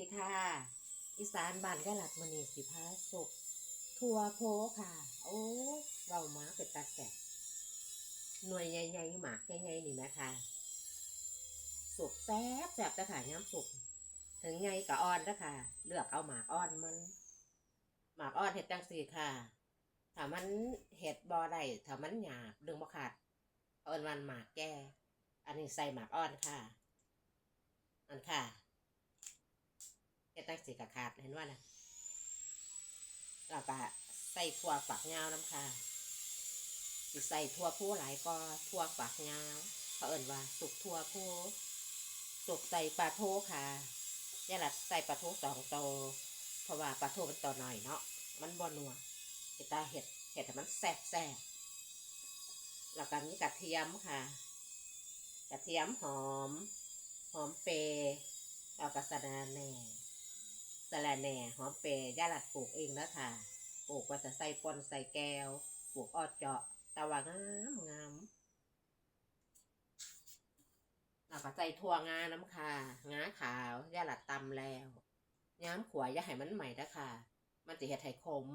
ดีค่ะ อีสานบ้านกะหลัดมณีสิพาสุกทัวโพค่ะ โอ้ยเบามาเป็นตาแสบหน่วยใหญ่ๆหมากใหญ่ๆนี่ไหมคะสุกแซ่บแซ่บแต่ค่ะย้ำสุกถึงไงก็อ่อนนะค่ะ เลือกเอาหมากอ่อนมัน หมากอ่อนเห็ดจังสีค่ะ ถ้ามันเห็ดบอได้ถ้ามันหยาบดึงบ่ขาดเอาเอินวันหมากแก่อันนี้ใส่หมากอ่อนค่ะ อันค่ะ ตั้งสีกะขาดเห็นว่านะแล้วก็ใส่ถั่วฝักยาวน้ำค่ะสิใส่ถั่วผู้หลายก็ถั่วฝักยาวเขาเอิ่นว่า สุกถั่วผู้สุกใส่ปลาทูค่ะยายหลัดใส่ปลาทูสองโตวเพราะว่าปลาทูมันตัวหน่อยเนาะมันบ่นัวเห็ดตาเห็ดเห็ดให้มันแซ่บแซ่บแล้วก็มีกระเทียมค่ะ กระเทียมหอม หอมเปรย์แล้วก็สะระแหน่ สะระแหน่หอมเปรย์ย่าหลัดปลูกเองแล้วค่ะ ปลูกว่าจะใส่ปนใส่แก้ว ปลูกออดเจาะตะว่างามงามแล้วก็ใส่ถั่วงาน้ำค่ะ งาขาวย่าหลัดตำแล้ว ย้ำขวอย่าให้มันใหม่นะค่ะ มันจะเห็ดไห้ขม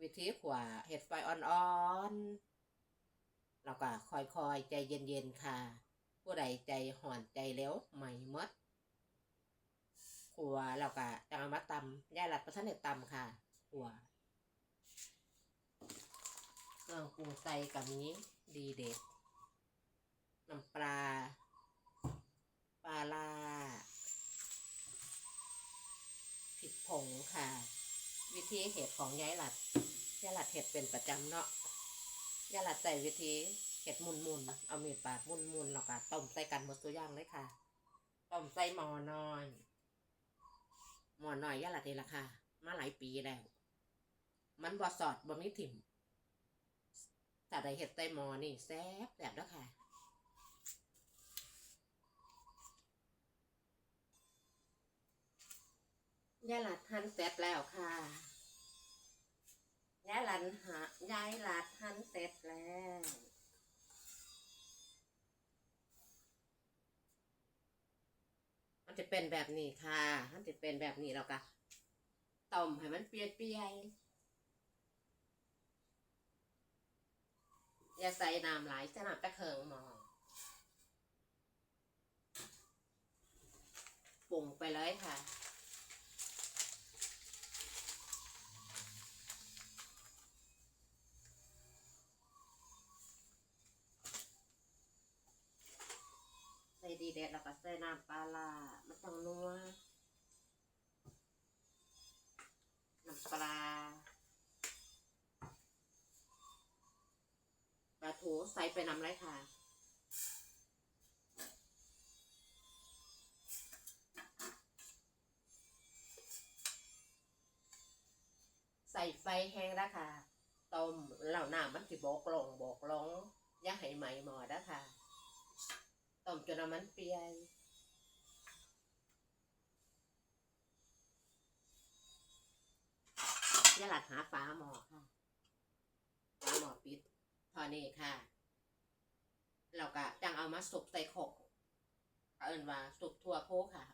วิธีขวาเห็ดไฟอ่อนๆแล้วก็ค่อยๆ ใจเย็นๆ ค่ะ ผู้ใดใจห่อนใจเร็วใหม่มด ขัวแล้วก็จะเอามาตำย่าหลัดประทันเนตำค่ะขัวเครื่องปรุงใส่กับนี้ดีเด็ดน้ำปลาปลาลาผิดผงค่ะ วิธีเห็ดของยายหลัดยายหลัดเห็ดเป็นประจำเนาะยายหลัดใส่วิธีเห็ดมุนมุนเอามีดปาดมุนมุนๆแล้วก็ต้มใส่กันหมดตัวอย่างเลยค่ะต้มใส่หมอน้อย หมอน้อยยะละเทละค่ะ มาหลายปีแล้ว มันบอสอดบอมีถิ่มแต่ได้เห็ดใส่หมอนี่แซ่บแบบแล้วค่ะ ยายหลัดทันเสร็จแล้วค่ะ ยายหลันหายายหลัดทันเสร็จแล้ว มันจะเป็นแบบนี้ค่ะ มันจะเป็นแบบนี้แล้วก็ต้มให้มันเปียกๆอย่าใส่น้ำหลายจะน้ำตะเคิงมองปรุงไปเลยค่ะ ดีเด็ดแล้วก็ใส่น้ำปลาล่ามันต้องนัวน้ำปลาปลาทูใส่ไปน้ำไรค่ะใส่ไฟแห้งแล้วค่ะ ต้มเหล่าน้ำมันสิโบกลงโบกลงอย่าให้ไหมหมอนะค่ะ มจนน้ำมันเปียกยาหลัดหาฟ้าหมอค่ะฟ้าหมอปิดพอนี่ค่ะ เราก็จังเอามาสุกใส่ขกเอินว่าสุกทั่วโพค่ะ